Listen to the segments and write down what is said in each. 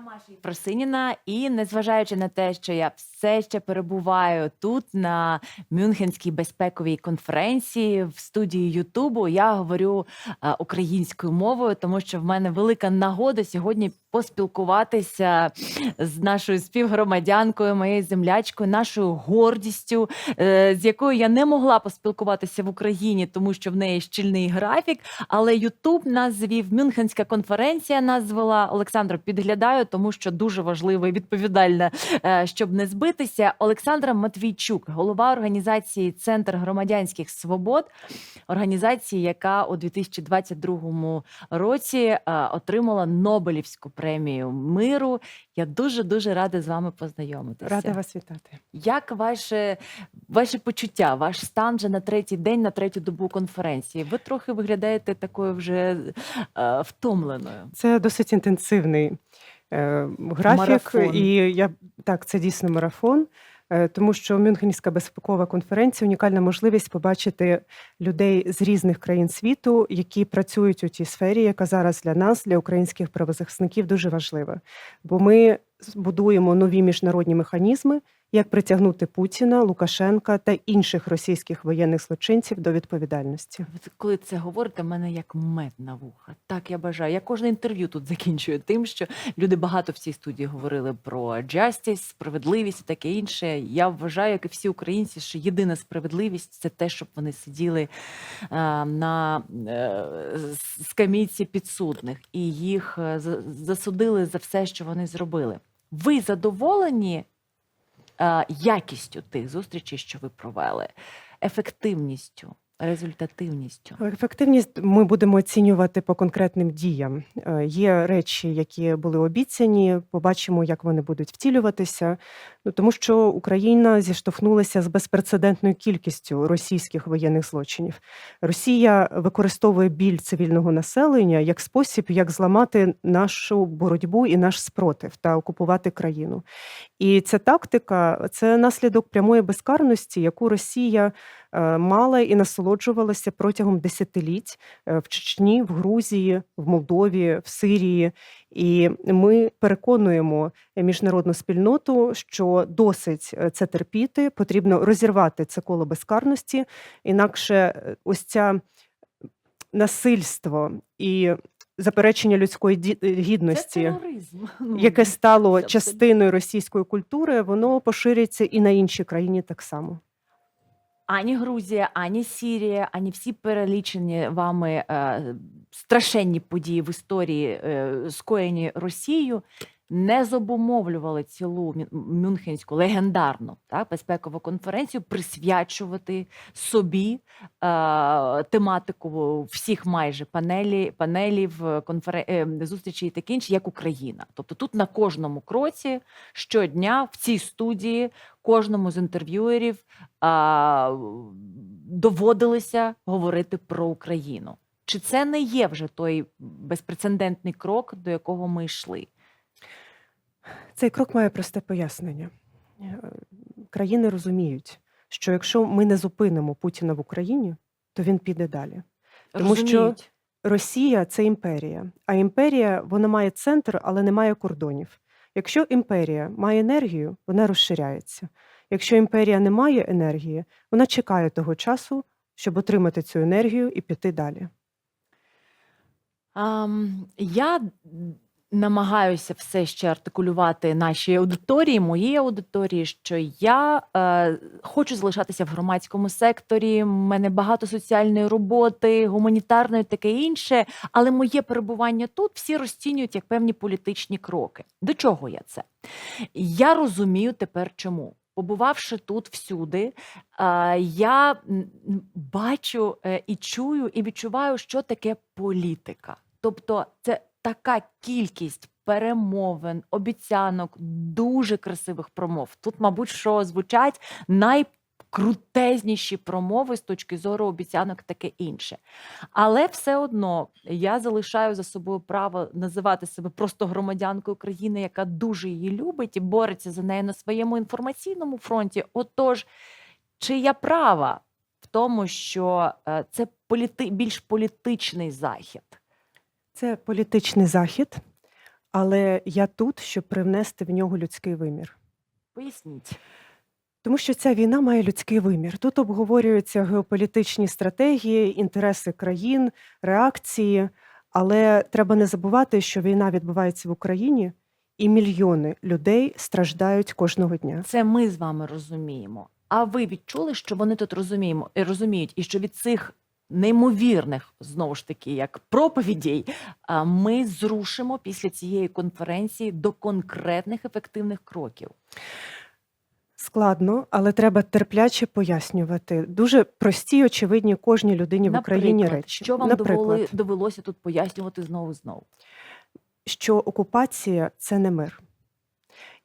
Маша Просиніна, і незважаючи на те, що я все ще перебуваю тут на Мюнхенській безпековій конференції в студії Ютубу, я говорю е, українською мовою, тому що в мене велика нагода сьогодні поспілкуватися з нашою співгромадянкою, моєю землячкою, нашою гордістю, е, з якою я не могла поспілкуватися в Україні, тому що в неї щільний графік. Але Ютуб нас звів, Мюнхенська конференція нас звела. Олександра, підглядаю, тому що дуже важливо і відповідальне, е, щоб не збитися. Олександра Матвійчук, голова організації Центр громадянських свобод, організації, яка у 2022 році е, отримала Нобелівську премію миру. Я дуже дуже рада з вами познайомитися. Рада вас вітати. Як ваше, ваше почуття, ваш стан вже на третій день, на третю добу конференції? Ви трохи виглядаєте такою вже е, втомленою. Це досить інтенсивний графік, Марафон. і я так, це дійсно марафон. е, Тому що Мюнхенська безпекова конференція унікальна можливість побачити людей з різних країн світу, які працюють у тій сфері, яка зараз для нас, для українських правозахисників, дуже важлива. Бо ми будуємо нові міжнародні механізми, як притягнути Путіна, Лукашенка та інших російських воєнних злочинців до відповідальності. Коли це говорите, мене як мед на вуха. Так я бажаю. Я кожне інтерв'ю тут закінчую тим, що люди багато в цій студії говорили про justice, справедливість і таке інше. Я вважаю, як і всі українці, що єдина справедливість це те, щоб вони сиділи е, на е, скамійці підсудних і їх е, засудили за все, що вони зробили. Ви задоволені якістю тих зустрічей, що ви провели, ефективністю, результативністю? Ефективність ми будемо оцінювати по конкретним діям. Е, Є речі, які були обіцяні. Побачимо, як вони будуть втілюватися. Ну тому що Україна зіштовхнулася з безпрецедентною кількістю російських воєнних злочинів. Росія використовує біль цивільного населення як спосіб, як зламати нашу боротьбу і наш спротив та окупувати країну. І ця тактика це наслідок прямої безкарності, яку Росія мала і насолоджувалася протягом десятиліть е, в Чечні, в Грузії, в Молдові, в Сирії. І ми переконуємо міжнародну спільноту, що досить е, це терпіти, потрібно розірвати це коло безкарності, інакше е, ось ця насильство і заперечення людської гідності. Ну, яке стало частиною російської культури, воно пошириться і на інші країни так само. Ані Грузія, ані Сірія, ані всі перелічені вами е, страшенні події в історії, е, скоєні Росією, не зобумовлювали цілу Мюнхенську легендарну так, безпекову конференцію присвячувати собі е, тематику всіх майже панелі, панелів, е, конферен... е, зустрічей і таке інше, як Україна. Тобто тут на кожному кроці щодня в цій студії кожному з інтерв'юерів а, доводилося говорити про Україну. Чи це не є вже той безпрецедентний крок, до якого ми йшли? Цей крок має просте пояснення. Е, Країни розуміють, що якщо ми не зупинимо Путіна в Україні, то він піде далі. Тому що Росія це імперія, а імперія вона має центр, але не має кордонів. Якщо імперія має енергію, вона розширяється. Якщо імперія не має енергії, вона чекає того часу, щоб отримати цю енергію і піти далі. Ам, я намагаюся все ще артикулювати нашій аудиторії, моїй аудиторії, що я е, хочу залишатися в громадському секторі. У мене багато соціальної роботи, гуманітарної, таке інше. Але моє перебування тут всі розцінюють як певні політичні кроки. До чого я це? Я розумію тепер, чому. Побувавши тут всюди, е, я бачу е, і чую, і відчуваю, що таке політика. Тобто, це така кількість перемовин, обіцянок, дуже красивих промов. Тут, мабуть, що звучать найкрутезніші промови з точки зору обіцянок, таке інше. Але все одно я залишаю за собою право називати себе просто громадянкою країни, яка дуже її любить і бореться за неї на своєму інформаційному фронті. Отож, чи я права в тому, що е, це політи... більш політичний захід? Це політичний захід, але я тут, щоб привнести в нього людський вимір. Поясніть. Тому що ця війна має людський вимір. Тут обговорюються геополітичні стратегії, інтереси країн, реакції. Але треба не забувати, що війна відбувається в Україні, і мільйони людей страждають кожного дня. Це ми з вами розуміємо. А ви відчули, що вони тут розуміємо і розуміють, і що від цих неймовірних знову ж таки як проповідей ми зрушимо після цієї конференції до конкретних ефективних кроків. Складно, але треба терпляче пояснювати. Дуже прості, очевидні кожній людині в Україні речі. Що вам Наприклад, довелося тут пояснювати знову знову? що окупація це не мир.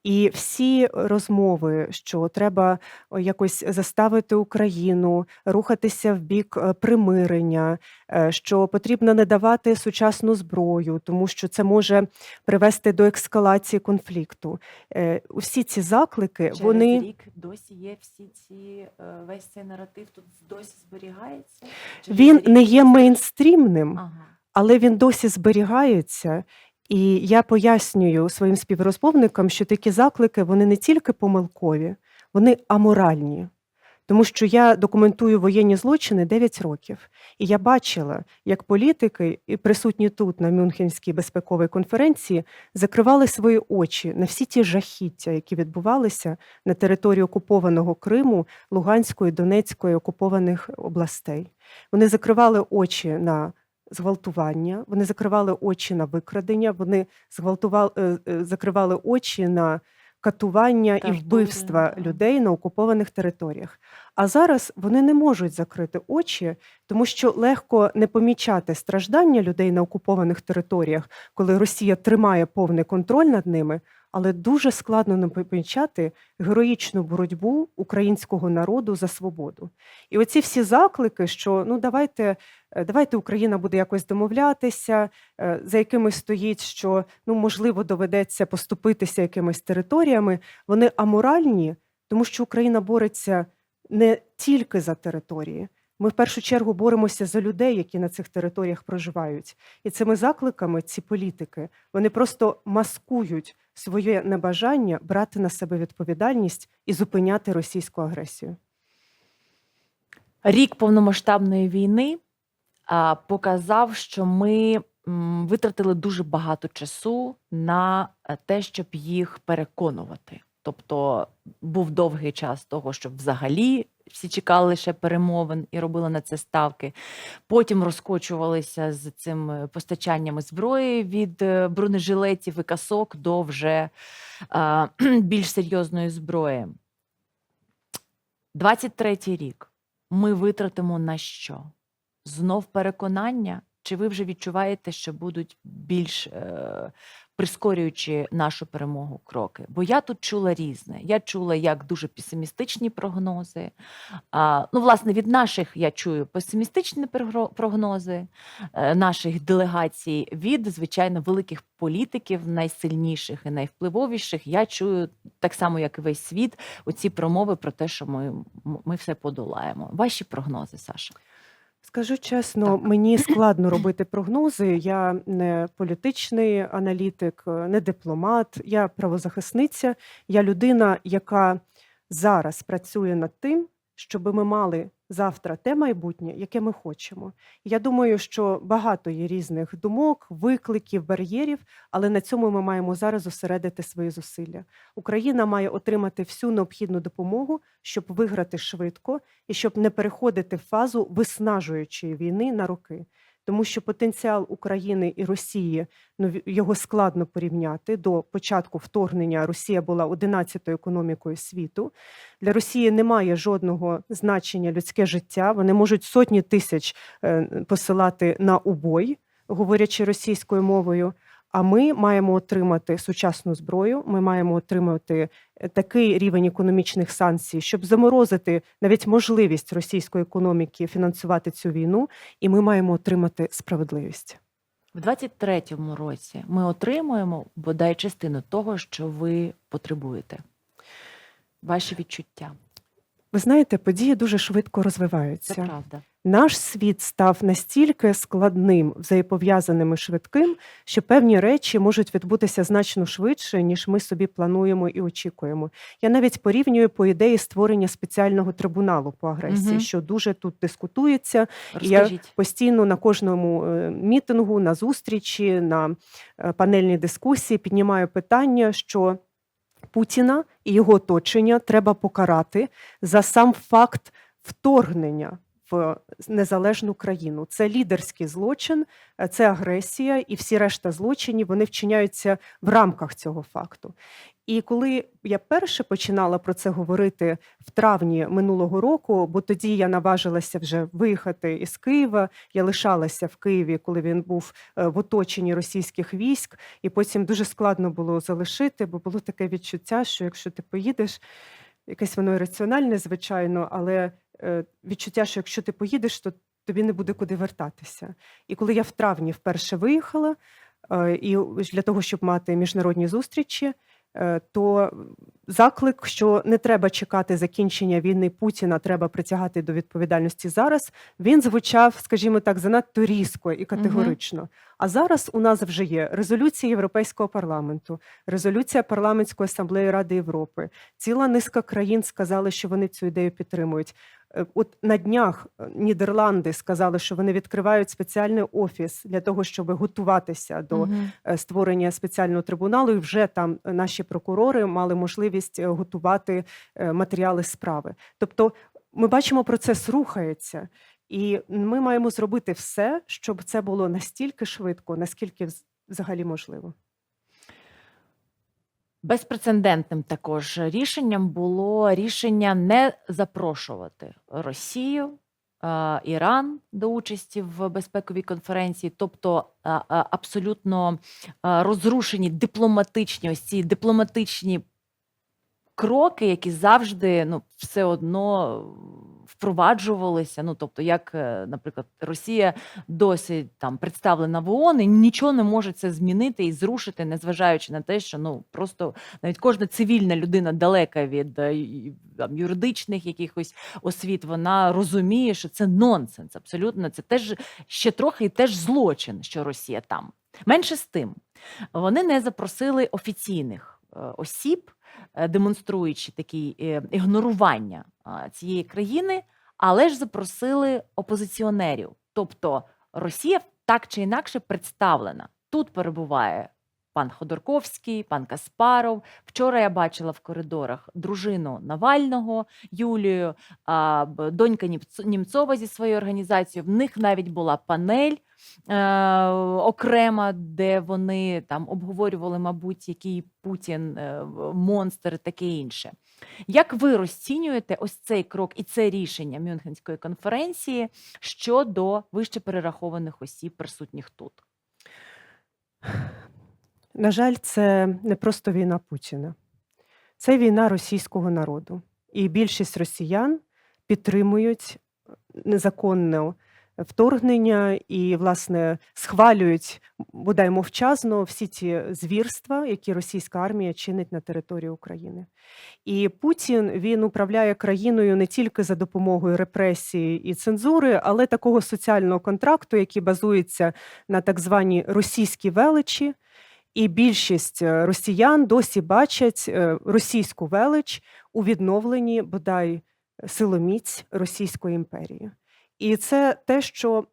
І всі розмови, що треба якось заставити Україну рухатися в бік е, примирення, е, що потрібно не давати сучасну зброю, тому що це може привести до ескалації конфлікту. Е, Усі ці заклики Через вони рік досі є всі ці весь цей наратив тут досі зберігається. Через він рік не є мейнстрімним. Ага. але він досі зберігається. І я пояснюю своїм співрозмовникам, що такі заклики вони не тільки помилкові, вони аморальні. Тому що я документую воєнні злочини 9 років, і я бачила, як політики, присутні тут на Мюнхенській безпековій конференції, закривали свої очі на всі ті жахіття, які відбувалися на території окупованого Криму, Луганської, Донецької окупованих областей. Вони закривали очі на зґвалтування, вони закривали очі на викрадення, вони зґвалтували, е, е, закривали очі на катування Та і вбивства дуже, людей на окупованих територіях. А зараз вони не можуть закрити очі, тому що легко не помічати страждання людей на окупованих територіях, коли Росія тримає повний контроль над ними, але дуже складно не помічати героїчну боротьбу українського народу за свободу. І оці всі заклики, що ну давайте, давайте Україна буде якось домовлятися, е, за якимось стоїть, що ну можливо доведеться поступитися якимись територіями, вони аморальні, тому що Україна бореться не тільки за території. Ми в першу чергу боремося за людей, які на цих територіях проживають. І цими закликами ці політики вони просто маскують своє небажання брати на себе відповідальність і зупиняти російську агресію. Рік повномасштабної війни показав, що ми витратили дуже багато часу на е, те, щоб їх переконувати. Тобто був довгий час того, щоб взагалі всі чекали лише перемовин і робили на це ставки. Потім розкочувалися з цим е, постачаннями зброї від е, бронежилетів і касок до вже а, більш серйозної зброї. 23-й рік ми витратимо на що? Знов переконання? Чи ви вже відчуваєте, що будуть більш е, прискорюючи нашу перемогу кроки? Бо я тут чула різне. Я чула як дуже песимістичні прогнози. А, ну, власне, від наших я чую песимістичні прогнози е, наших делегацій, від звичайно великих політиків, найсильніших і найвпливовіших. Я чую так само, як і весь світ, оці промови про те, що ми, ми все подолаємо. Ваші прогнози, Саша. Скажу чесно, Так. мені складно робити прогнози. Я не політичний аналітик, не дипломат, я правозахисниця. Я людина, яка зараз працює над тим, щоб ми мали завтра те майбутнє, яке ми хочемо. Я думаю, що багато є різних думок, викликів, бар'єрів, але на цьому ми маємо зараз зосередити свої зусилля. Україна має отримати всю необхідну допомогу, щоб виграти швидко і щоб не переходити в фазу виснажуючої війни на роки. Тому що потенціал України і Росії ну його складно порівняти. До початку вторгнення Росія була 11-ю економікою світу. Для Росії немає жодного значення людське життя. Вони можуть сотні тисяч е, посилати на убой, говорячи російською мовою. А ми маємо отримати сучасну зброю. Ми маємо отримати е, такий рівень економічних санкцій, щоб заморозити навіть можливість російської економіки фінансувати цю війну, і ми маємо отримати справедливість. В 23-му році ми отримуємо бодай частину того, що ви потребуєте. Ваші відчуття. Ви знаєте, події дуже швидко Це розвиваються. правда. Наш світ став настільки складним, взаєпов'язаним і швидким, що певні речі можуть відбутися значно швидше, ніж ми собі плануємо і очікуємо. Я навіть порівнюю по ідеї створення спеціального трибуналу по агресії, Мгм. що дуже тут дискутується. І я постійно на кожному е, мітингу, на зустрічі, на е, панельній дискусії піднімаю питання, що Путіна і його оточення треба покарати за сам факт вторгнення в незалежну країну. Це лідерський злочин, це агресія, і всі решта злочинів вони вчиняються в рамках цього факту. І коли я перше починала про це говорити в травні минулого року, бо тоді я наважилася вже виїхати із Києва. Я лишалася в Києві, коли він був е, в оточенні російських військ, і потім дуже складно було залишити, бо було таке відчуття, що якщо ти поїдеш, якесь воно ірраціональне, звичайно, але відчуття, що якщо ти поїдеш, то тобі не буде куди вертатися. І коли я в травні вперше виїхала, е, і для того, щоб мати міжнародні зустрічі, е, то заклик, що не треба чекати закінчення війни Путіна, треба притягати до відповідальності зараз. Він звучав, скажімо так, занадто різко і категорично. А зараз у нас вже є резолюція Європейського парламенту, резолюція парламентської асамблеї Ради Європи. Ціла низка країн сказали, що вони цю ідею підтримують. Е, От на днях е, Нідерланди сказали, що вони відкривають спеціальний офіс для того, щоб готуватися до е, створення спеціального трибуналу. І вже там наші прокурори мали можливість готувати матеріали справи. Тобто, ми бачимо, процес рухається, і ми маємо зробити все, щоб це було настільки швидко, наскільки взагалі можливо. Безпрецедентним також рішенням було рішення не запрошувати Росію, е, Іран до участі в безпековій конференції, тобто е, е, абсолютно розрушені дипломатичні ось ці дипломатичні кроки, які завжди ну, все одно впроваджувалися. Ну, тобто, як, е, наприклад, Росія досі там представлена в ООН і нічого не може це змінити і зрушити, незважаючи на те, що ну просто навіть кожна цивільна людина далека від е, там, юридичних якихось освіт, вона розуміє, що це нонсенс. Абсолютно, це теж ще трохи і теж злочин, що Росія там. Менше з тим, вони не запросили офіційних е, осіб, демонструючи такі е, ігнорування цієї країни, але ж запросили опозиціонерів. Тобто Росія так чи інакше представлена. Тут перебуває пан Ходорковський, пан Каспаров. Вчора я бачила в коридорах дружину Навального Юлію, донька Німцова зі своєю організацією. В них навіть була панель е, окрема, де вони там обговорювали, мабуть, який Путін е, монстр таке інше. Як ви розцінюєте ось цей крок і це рішення Мюнхенської конференції щодо вище перерахованих осіб, присутніх тут? На жаль, це не просто війна Путіна, це війна російського народу. І більшість росіян підтримують незаконне вторгнення і, власне, схвалюють бодай мовчазно всі ті звірства, які російська армія чинить на території України. І Путін він управляє країною не тільки за допомогою репресії і цензури, але такого соціального контракту, який базується на так званій російській величі. І більшість е, росіян досі бачать е, російську велич у відновленні бодай силоміць Російської імперії. І це те, що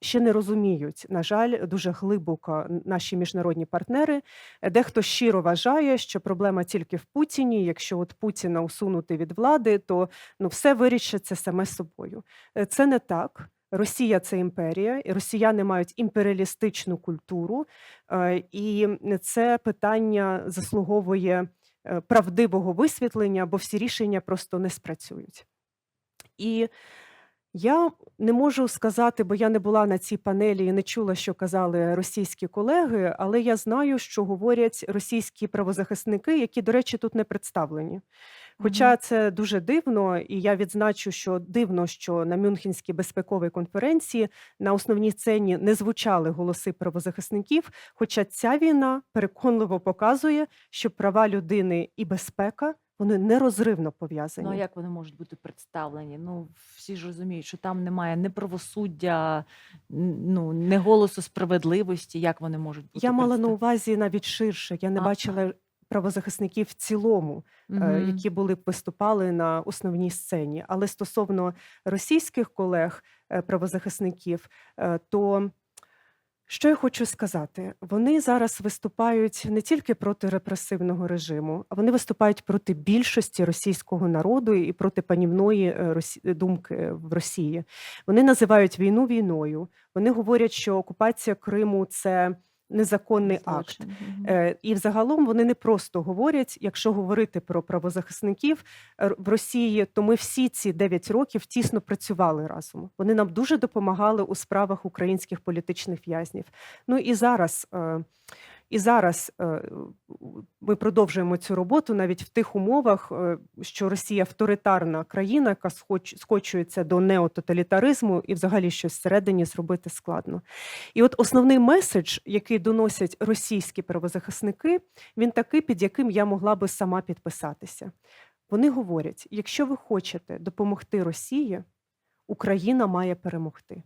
ще не розуміють, на жаль, дуже глибоко наші міжнародні партнери. Дехто щиро вважає, що проблема тільки в Путіні. Якщо от Путіна усунути від влади, то ну все вирішиться саме собою. Е, Це не так. Росія це імперія, і росіяни мають імперіалістичну культуру, е, і це питання заслуговує е, правдивого висвітлення, бо всі рішення просто не спрацюють. І я не можу сказати, бо я не була на цій панелі і не чула, що казали російські колеги, але я знаю, що говорять російські правозахисники, які, до речі, тут не представлені. Хоча це дуже дивно, і я відзначу, що дивно, що на Мюнхенській безпековій конференції на основній сцені не звучали голоси правозахисників. Хоча ця війна переконливо показує, що права людини і безпека Вони нерозривно Ну, а пов'язані. як вони можуть бути представлені? Ну, всі ж розуміють, що там немає ні правосуддя, н- ну, ні голосу справедливості. Як вони можуть бути Я мала на увазі навіть ширше. Я не А, бачила правозахисників в цілому, Мгм. які були б виступали на основній сцені. Але стосовно російських колег е, правозахисників, е, то що я хочу сказати? Вони зараз виступають не тільки проти репресивного режиму, а вони виступають проти більшості російського народу і проти панівної думки в Росії. Вони називають війну війною. Вони говорять, що окупація Криму це незаконний акт. Злочин. Мгм. Е, І взагалом вони не просто говорять, якщо говорити про правозахисників е, в Росії, то ми всі ці 9 років тісно працювали разом. Вони нам дуже допомагали у справах українських політичних в'язнів. Ну і зараз. І зараз е, ми продовжуємо цю роботу навіть в тих умовах, е, що Росія авторитарна країна, яка скочується до неототалітаризму, і взагалі щось всередині зробити складно. І от основний меседж, який доносять російські правозахисники, він такий, під яким я могла би сама підписатися. Вони говорять: якщо ви хочете допомогти Росії, Україна має перемогти.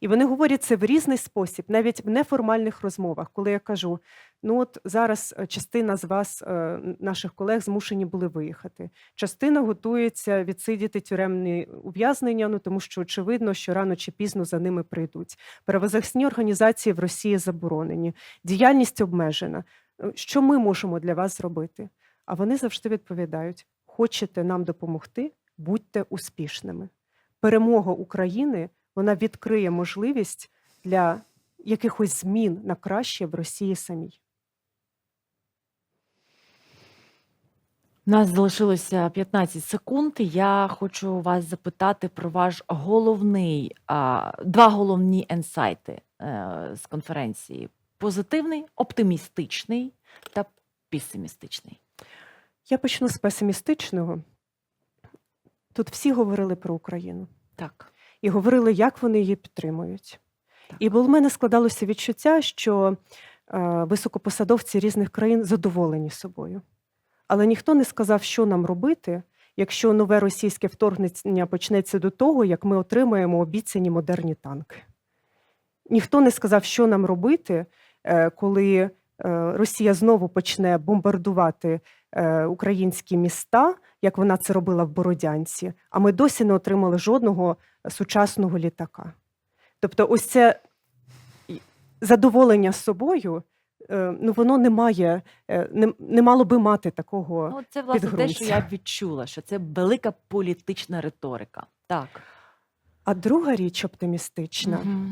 І вони говорять це в різний спосіб, навіть в неформальних розмовах, коли я кажу: ну от зараз е, частина з вас, е, наших колег, змушені були виїхати. Частина готується відсидіти тюремні ув'язнення, ну тому що очевидно, що рано чи пізно за ними прийдуть. Правозахисні організації в Росії заборонені, діяльність обмежена. Е, Що ми можемо для вас зробити? А вони завжди відповідають: хочете нам допомогти, будьте успішними. Перемога України вона відкриє можливість для якихось змін на краще в Росії самій. У нас залишилося 15 секунд. Я хочу вас запитати про ваш головний, два головні енсайти е, з конференції: позитивний, оптимістичний та песимістичний. Я почну з песимістичного. Тут всі говорили про Україну Так. І говорили, як вони її підтримують. Так. І бо в мене складалося відчуття, що е, високопосадовці різних країн задоволені собою. Але ніхто не сказав, що нам робити, якщо нове російське вторгнення почнеться до того, як ми отримаємо обіцяні модерні танки. Ніхто не сказав, що нам робити, е, коли е, Росія знову почне бомбардувати е, українські міста, як вона це робила в Бородянці, а ми досі не отримали жодного сучасного літака. Тобто, ось це задоволення собою, е, ну воно не має, е, не, не мало би мати такого. Ну, це власне те, що я відчула, що це велика політична риторика. Так. А друга річ оптимістична. угу.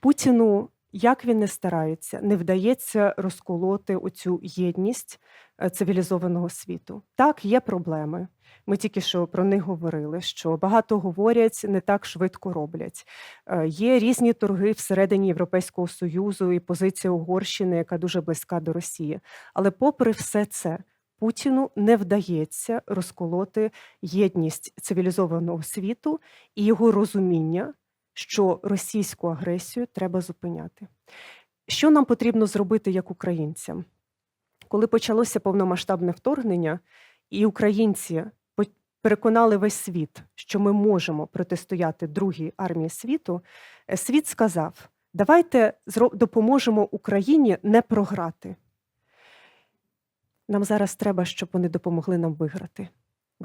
Путіну, як він не старається, не вдається розколоти оцю єдність е, цивілізованого світу. Так, є проблеми. Ми тільки що про них говорили, що багато говорять, не так швидко роблять. Е, Є різні торги всередині Європейського Союзу і позиція Угорщини, яка дуже близька до Росії. Але, попри все це, Путіну не вдається розколоти єдність цивілізованого світу і його розуміння, що російську агресію треба зупиняти. Що нам потрібно зробити як українцям? Коли почалося повномасштабне вторгнення, і українці переконали весь світ, що ми можемо протистояти другій армії світу, е, світ сказав: давайте допоможемо Україні не програти. Нам зараз треба, щоб вони допомогли нам виграти.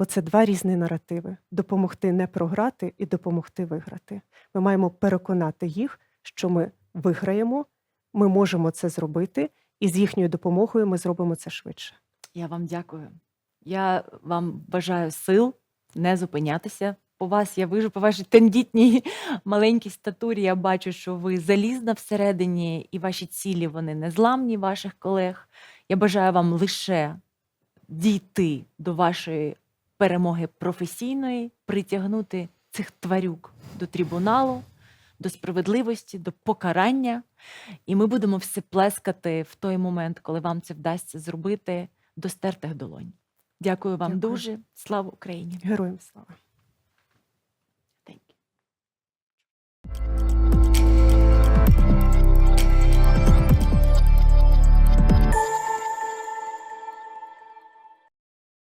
Бо це два різні наративи: допомогти не програти і допомогти виграти. Ми маємо переконати їх, що ми виграємо, ми можемо це зробити, і з їхньою допомогою ми зробимо це швидше. Я вам дякую. Я вам бажаю сил не зупинятися. По вас я вижу, по вашій тендітній маленькій статурі. Я бачу, що ви залізна всередині, і ваші цілі вони незламні ваших колег. Я бажаю вам лише дійти до вашої перемоги професійної, притягнути цих тварюк до трибуналу, до справедливості, до покарання. І ми будемо все плескати в той момент, коли вам це вдасться зробити до стертих долонь. Дякую вам Дякую. дуже. Слава Україні! Героям слава! Thank you.